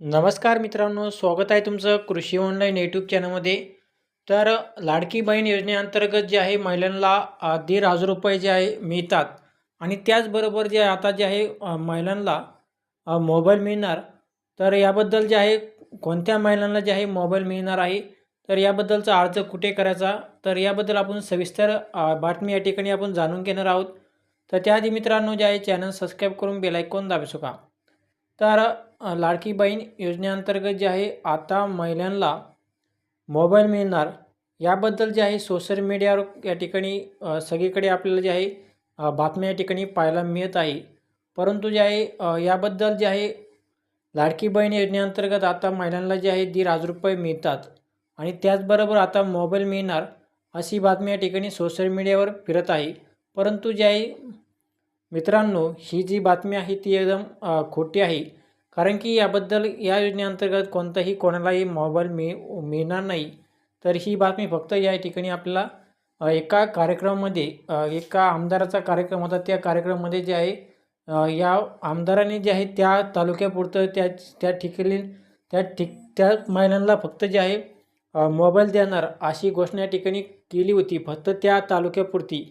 नमस्कार मित्रांनो स्वागत आहे तुमचं कृषी ऑनलाईन यूट्यूब चॅनलमध्ये तर लाडकी बहीण योजनेअंतर्गत जे आहे महिलांना दीड हजार रुपये जे आहे मिळतात. आणि त्याचबरोबर जे आता जे आहे महिलांना मोबाईल मिळणार. तर याबद्दल जे आहे कोणत्या महिलांना जे आहे मोबाईल मिळणार आहे? तर याबद्दलचा अर्ज कुठे करायचा? तर याबद्दल आपण सविस्तर बातमी या ठिकाणी आपण जाणून घेणार आहोत. तर त्याआधी मित्रांनो जे आहे चॅनल सबस्क्राईब करून बेलायकॉन दाबू शका तर लाडकी बहीण योजनेअंतर्गत जे आहे आता महिलांना मोबाईल मिळणार. याबद्दल जे आहे सोशल मीडियावर या ठिकाणी सगळीकडे आपल्याला जे आहे बातम्या या ठिकाणी पाहायला मिळत आहे. परंतु जे आहे याबद्दल जे आहे लाडकी बहीण योजनेअंतर्गत आता महिलांना जे आहे दीड हजार रुपये मिळतात. आणि त्याचबरोबर आता मोबाईल मिळणार अशी बातमी या ठिकाणी सोशल मीडियावर फिरत आहे. परंतु जे आहे मित्रांनो ही जी बातमी आहे ती एकदम खोटी आहे. कारण की याबद्दल या योजनेअंतर्गत कोणताही कोणालाही मोबाईल मिळ मिळणार नाही. तर ही बातमी फक्त या ठिकाणी आपल्याला एका कार्यक्रमामध्ये एका आमदाराचा कार्यक्रम होता. त्या कार्यक्रमामध्ये जे आहे या आमदाराने जे आहे त्या तालुक्यापुरतं त्या त्या ठिकाणी त्या ठिक त्या महिलांना फक्त जे आहे मोबाईल देणार अशी घोषणा या ठिकाणी केली होती. फक्त त्या तालुक्यापुरती.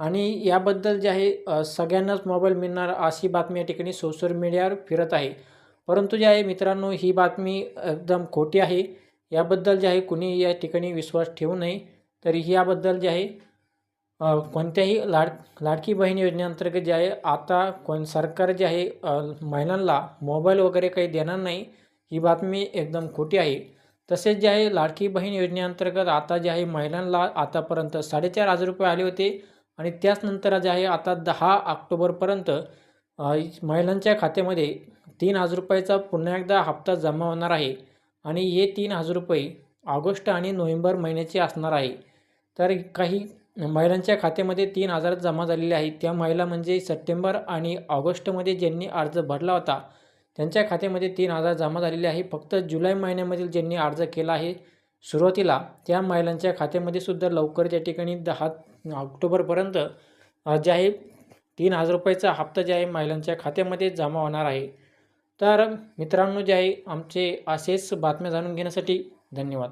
आणि याबद्दल जे आहे सगळ्यांनाच मोबाईल मिळणार अशी बातमी या ठिकाणी सोशल मीडियावर फिरत आहे. परंतु जे आहे मित्रांनो ही बातमी एकदम खोटी आहे. याबद्दल जे आहे कुणी या ठिकाणी विश्वास ठेवू नये. तरी याबद्दल जे आहे कोणत्याही लाड लाडकी बहीण योजनेअंतर्गत जे आहे आता कोण सरकार जे आहे महिलांना मोबाईल वगैरे काही देणार नाही ही बातमी एकदम खोटी आहे. तसेच जे आहे लाडकी बहीण योजनेअंतर्गत आता जे आहे महिलांना आतापर्यंत साडेचार हजार रुपये आले होते. आणि त्याचनंतर जे आहे आता दहा ऑक्टोबरपर्यंत महिलांच्या खात्यामध्ये तीन हजार रुपयाचा पुन्हा एकदा हप्ता जमा होणार आहे आणि हे तीन हजार रुपये ऑगस्ट आणि नोव्हेंबर महिन्याचे असणार आहे. तर काही महिलांच्या खात्यामध्ये तीन हजार जमा झालेले आहेत. त्या महिला म्हणजे सप्टेंबर आणि ऑगस्टमध्ये ज्यांनी अर्ज भरला होता त्यांच्या खात्यामध्ये तीन हजार जमा झालेले आहे. फक्त जुलै महिन्यामधील ज्यांनी अर्ज केला आहे सुरुवातीला त्या महिलांच्या खात्यामध्ये सुद्धा लवकर त्या ठिकाणी दहा ऑक्टोबरपर्यंत जे आहे तीन हजार रुपयाचा हप्ता जे आहे महिलांच्या खात्यामध्ये जमा होणार आहे. तर मित्रांनो जे आहे आमचे असेच बातम्या जाणून घेण्यासाठी धन्यवाद.